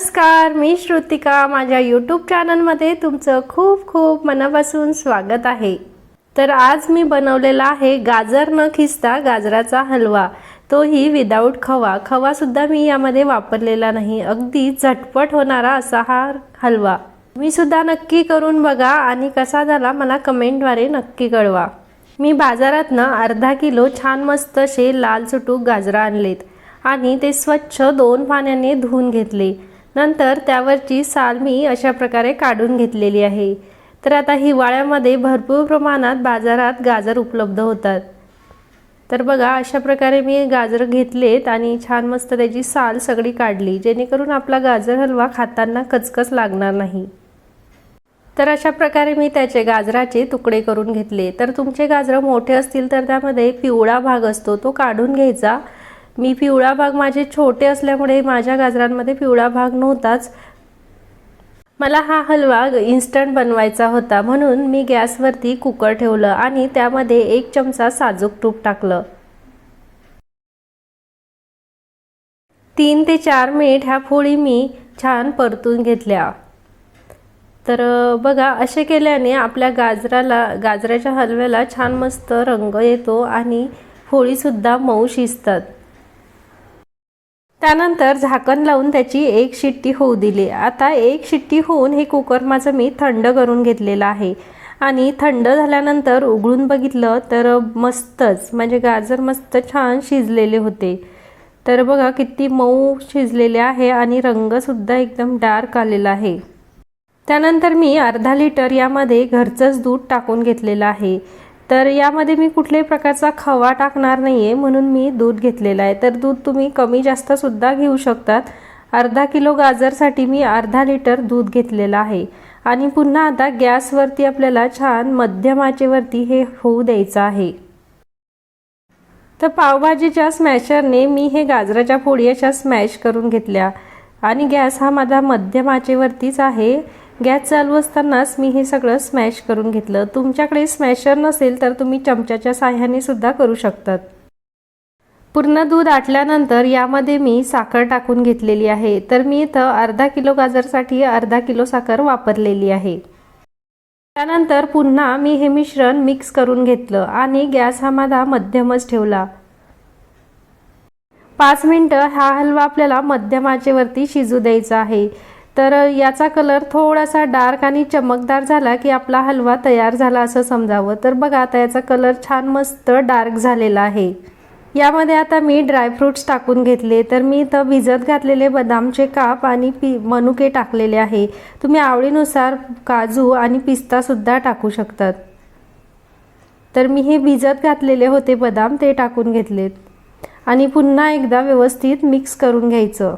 नमस्कार मी श्रुतिका. माझ्या यूट्यूब चॅनलमध्ये तुमचं खूप खूप मनापासून स्वागत आहे. तर आज मी बनवलेला आहे गाजर न खिसता गाजराचा हलवा. तोही विदाऊट खवा. खवासुद्धा मी यामध्ये वापरलेला नाही. अगदी झटपट होणारा असा हा हलवा. मी सुद्धा नक्की करून बघा आणि कसा झाला मला कमेंटद्वारे नक्की कळवा. मी बाजारातनं अर्धा किलो छान मस्त असे लाल सुटूक गाजरं आणलेत आणि ते स्वच्छ दोन पाण्याने धुवून घेतले. नंतर त्यावरची साल मी अशा प्रकारे काढून घेतलेली आहे. तर आता हिवाळ्यामध्ये भरपूर प्रमाणात बाजारात गाजर उपलब्ध होतात. तर बघा अशा प्रकारे मी गाजर घेतलेत आणि छान मस्त त्याची साल सगळी काढली जेणेकरून आपला गाजर हलवा खाताना कचकच लागणार नाही. तर अशा प्रकारे मी त्याचे गाजराचे तुकडे करून घेतले. तर तुमचे गाजरं मोठे असतील तर त्यामध्ये पिवळा भाग असतो तो काढून घ्यायचा. मी पिवळा भाग माझे छोटे असल्यामुळे माझ्या गाजरांमध्ये पिवळा भाग नव्हताच. मला हा हलवा इन्स्टंट बनवायचा होता म्हणून मी गॅसवरती कुकर ठेवलं आणि त्यामध्ये एक चमचा साजूक तूप टाकलं. तीन ते चार मिनिट ह्या फोळी मी छान परतून घेतल्या. तर बघा असे केल्याने आपल्या गाजराला गाजराच्या हलव्याला छान मस्त रंग येतो आणि फोळीसुद्धा मऊ शिजतात. त्यानंतर झाकण लावून त्याची एक शिट्टी होऊ दिली. आता एक शिट्टी होऊन हे कुकर माझं मी थंड करून घेतलेलं आहे. आणि थंड झाल्यानंतर उघडून बघितलं तर मस्तच म्हणजे गाजर मस्त छान शिजलेले होते. तर बघा किती मऊ शिजलेले आहे आणि रंगसुद्धा एकदम डार्क आलेला आहे. त्यानंतर मी अर्धा लिटर यामध्ये घरचंच दूध टाकून घेतलेलं आहे. तर यामध्ये मी कुठल्याही प्रकारचा खवा टाकणार नाही आहे म्हणून मी दूध घेतलेलं आहे. तर दूध तुम्ही कमी जास्त सुद्धा घेऊ शकतात. अर्धा किलो गाजरसाठी मी अर्धा लिटर दूध घेतलेलं आहे. आणि पुन्हा आता गॅसवरती आपल्याला छान मध्यम आचेवरती हे होऊ द्यायचं आहे. तर पावभाजीच्या स्मॅशरने मी हे गाजराच्या फोडी अशा स्मॅश करून घेतल्या. आणि गॅस हा माझा मध्यम आचेवरतीच आहे. गॅस चालू असतानाच मी हे सगळं स्मॅश करून घेतलं. तुमच्याकडे स्मॅशर नसेल तर तुम्ही चमच्याच्या साह्याने सुद्धा करू शकतात. पूर्ण दूध आटल्यानंतर यामध्ये मी साखर टाकून घेतलेली आहे. तर मी इथं अर्धा किलो गाजरसाठी अर्धा किलो साखर वापरलेली आहे. त्यानंतर पुन्हा मी हे मिश्रण मिक्स करून घेतलं आणि गॅस हा माझा मध्यमच ठेवला. पाच मिनटं हा हलवा आपल्याला मध्यमाचेवरती शिजू द्यायचा आहे. तर याचा कलर थोडासा डार्क आणि चमकदार झाला की आपला हलवा तयार झाला असं समजावं. तर बघा आता याचा कलर छान मस्त डार्क झालेला आहे. यामध्ये आता मी ड्रायफ्रूट्स टाकून घेतले. तर मी इथं भिजत घातलेले बदामचे काप आणि पि मनुके टाकलेले आहे. तुम्ही आवडीनुसार काजू आणि पिस्तासुद्धा टाकू शकतात. तर मी हे भिजत घातलेले होते बदाम ते टाकून घेतलेत. आणि पुन्हा एकदा व्यवस्थित मिक्स करून घ्यायचं.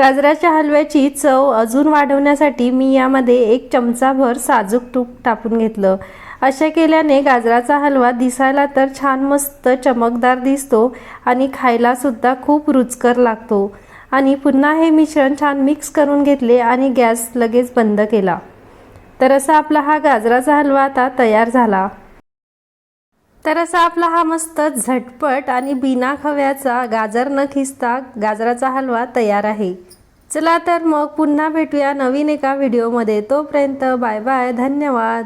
गाजराच्या हलव्याची चव अजून वाढवण्यासाठी मी यामध्ये एक चमचाभर साजूक तूप टाकून घेतलं. अशा केल्याने गाजराचा हलवा दिसायला तर छान मस्त चमकदार दिसतो आणि खायलासुद्धा खूप रुचकर लागतो. आणि पुन्हा हे मिश्रण छान मिक्स करून घेतले आणि गॅस लगेच बंद केला. तर असा आपला हा गाजराचा हलवा आता तयार झाला. तर असा आपला हा मस्त झटपट आणि बिना खव्याचा गाजर न खिसता गाजराचा हलवा तयार आहे. चला तर मग पुन्हा भेटूया नवीन एका व्हिडिओमध्ये. तोपर्यंत बाय बाय धन्यवाद.